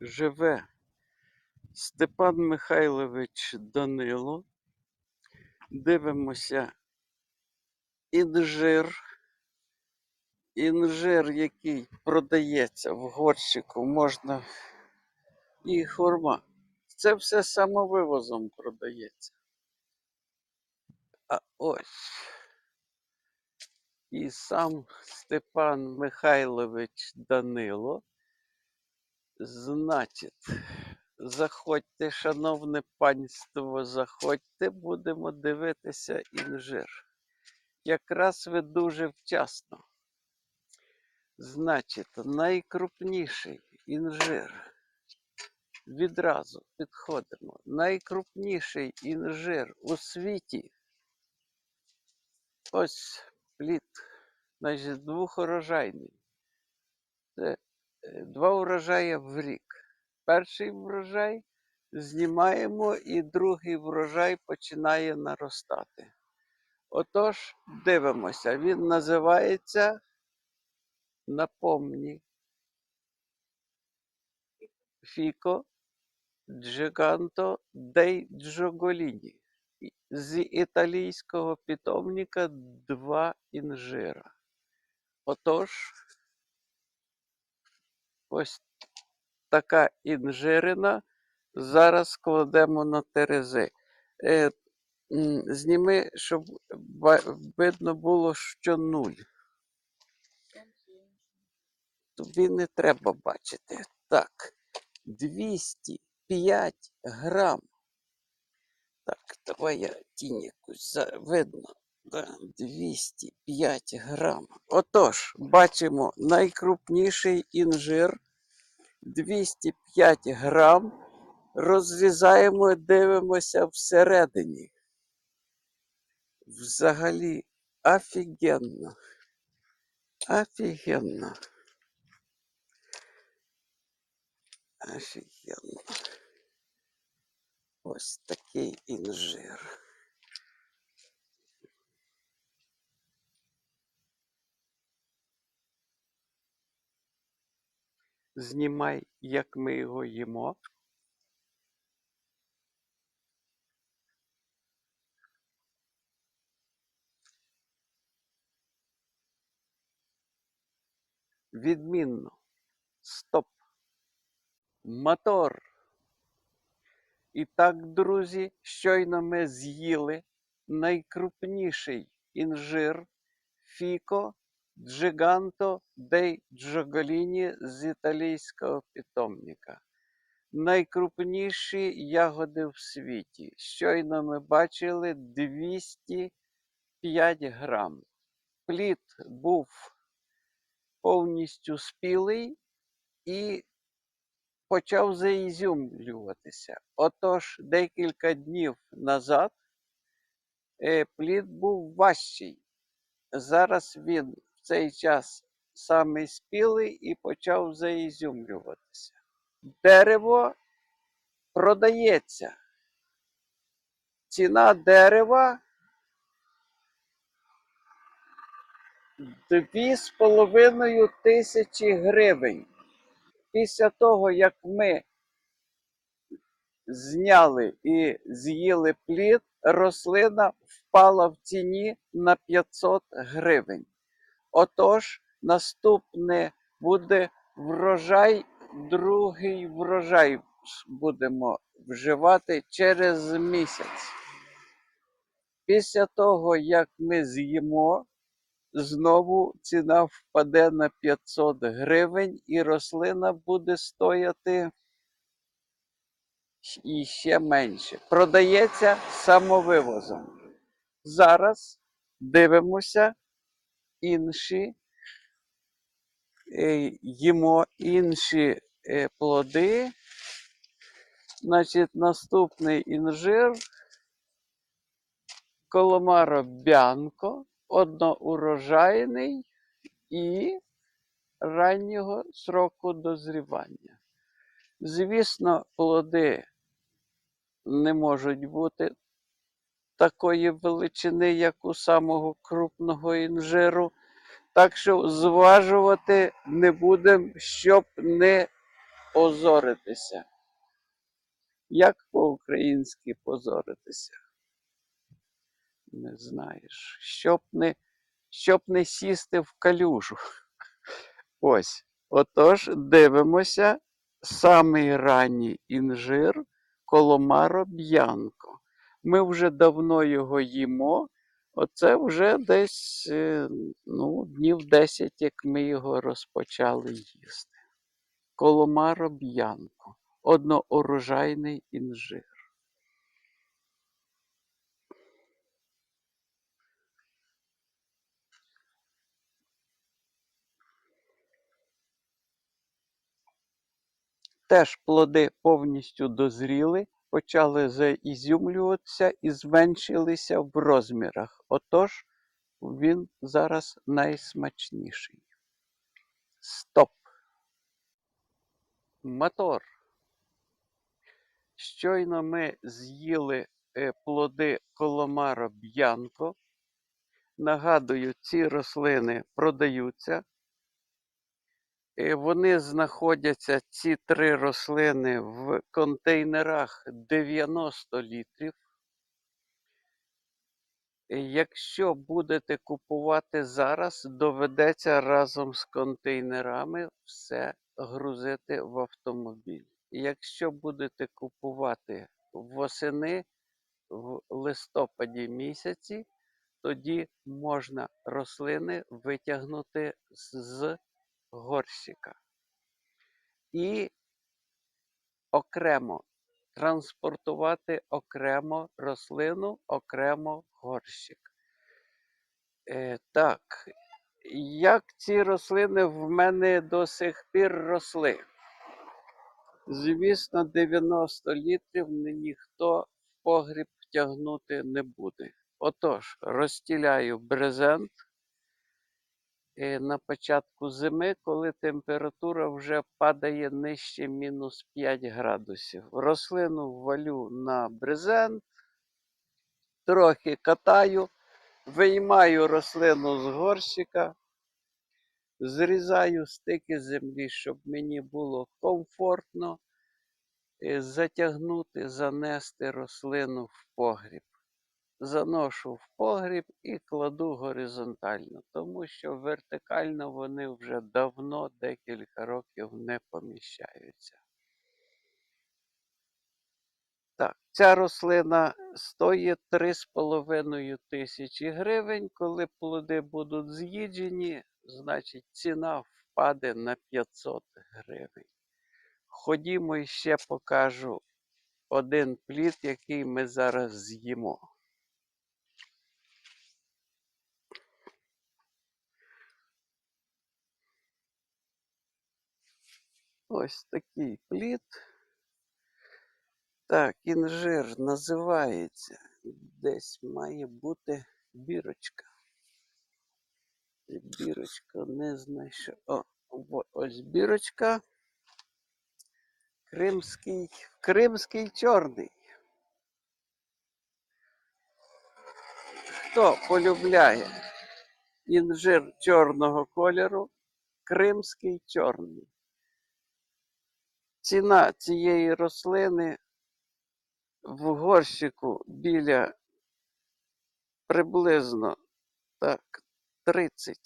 живе Степан Михайлович Данило. Дивимося інжир. Інжир, який продається в горщику, можна і хурма. Це все самовивозом продається. А ось. І сам Степан Михайлович Данило. Значить, заходьте, шановне панство, заходьте, будемо дивитися інжир. Якраз ви дуже вчасно. Значить, найкрупніший інжир. Відразу підходимо. Найкрупніший інжир у світі. Ось плід, значить, двохурожайний. Це два урожаї в рік. Перший врожай знімаємо, і другий врожай починає наростати. Отож, дивимося, він називається напомні. Фіко Джиганто дей Джоголіні. З італійського питомника два інжира. Отож, ось така інжирина. Зараз кладемо на терези. Е, зніми, щоб видно було, що нуль. Тобі не треба бачити. Так, 205 грам. Так, давай я тінь якусь видно. Да, 205 грам. Отож, бачимо найкрупніший інжир. 205 грам. Розрізаємо і дивимося всередині. Взагалі офігенно. Офігенно. Офігенно. Ось такий інжир. Знімай, як ми його їмо. Відмінно. Стоп. Мотор. І так, друзі, щойно ми з'їли найкрупніший інжир Фіко Джиганто дей Джоголіні з італійського питомника. Найкрупніші ягоди в світі. Щойно ми бачили 205 грам. Плід був повністю спілий і почав заізюмлюватися. Отож, декілька днів назад е, плід був важчий. Зараз він цей час самий спілий і почав заізюмлюватися. Дерево продається. Ціна дерева дві з половиною тисячі гривень. Після того, як ми зняли і з'їли плід, рослина впала в ціні на 500 гривень. Отож, наступне буде врожай, другий врожай будемо вживати через місяць. Після того, як ми з'їмо, знову ціна впаде на 500 гривень і рослина буде стояти і ще менше. Продається самовивозом. Зараз дивимося інші, е, їмо інші е, плоди. Значить, наступний інжир Коломаро Бянко, одноурожайний і раннього сроку дозрівання. Звісно, плоди не можуть бути такої величини, як у самого крупного інжиру. Так що зважувати не будемо, щоб не озоритися. Як по-українськи позоритися? Не знаєш. Щоб не, щоб не сісти в калюжу. Ось. Отож, дивимося самий ранній інжир Коломаро Б'янко. Ми вже давно його їмо. Оце вже десь е, ну, днів 10, як ми його розпочали їсти. Коломаро Б'янко. Одноурожайний інжир. Теж плоди повністю дозріли, почали заізюмлюватися і зменшилися в розмірах. Отож, він зараз найсмачніший. Стоп. Мотор. Щойно ми з'їли е, плоди Коломаро Б'янко. Нагадую, ці рослини продаються. Вони знаходяться, ці три рослини, в контейнерах 90 літрів. Якщо будете купувати зараз, доведеться разом з контейнерами все грузити в автомобіль. Якщо будете купувати восени в листопаді місяці, тоді можна рослини витягнути з горщика. І окремо транспортувати окремо рослину, окремо горщик. Е, так, як ці рослини в мене до сих пір росли? Звісно, 90 літрів ні- ніхто в погріб тягнути не буде. Отож, розстіляю брезент на початку зими, коли температура вже падає нижче мінус 5 градусів. Рослину валю на брезент, трохи катаю, виймаю рослину з горщика, зрізаю стики землі, щоб мені було комфортно е, затягнути, занести рослину в погріб. Заношу в погріб і кладу горизонтально, тому що вертикально вони вже давно, декілька років не поміщаються. Так, ця рослина стоїть 3,5 тисячі гривень. Коли плоди будуть з'їджені, значить ціна впаде на 500 гривень. Ходімо і ще покажу один плід, який ми зараз з'їмо. Ось такий плід. Так, інжир називається. Десь має бути бірочка. Бірочка не знайшов. О, ось бірочка. Кримський, кримський чорний. Хто полюбляє інжир чорного кольору? Кримський чорний. Ціна цієї рослини в горщику біля приблизно так, 30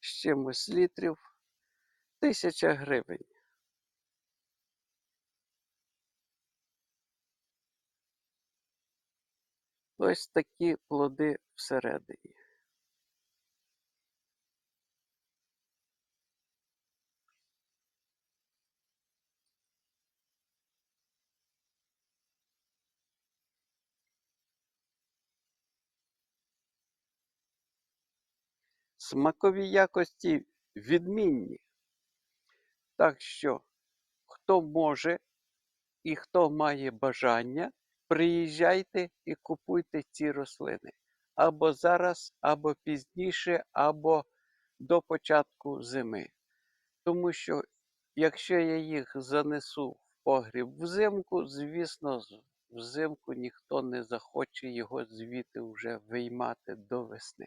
з чимось літрів, тисяча гривень. Ось такі плоди всередині. Смакові якості відмінні. Так що, хто може і хто має бажання, приїжджайте і купуйте ці рослини. Або зараз, або пізніше, або до початку зими. Тому що, якщо я їх занесу в погріб взимку, звісно, взимку ніхто не захоче його звідти вже виймати до весни.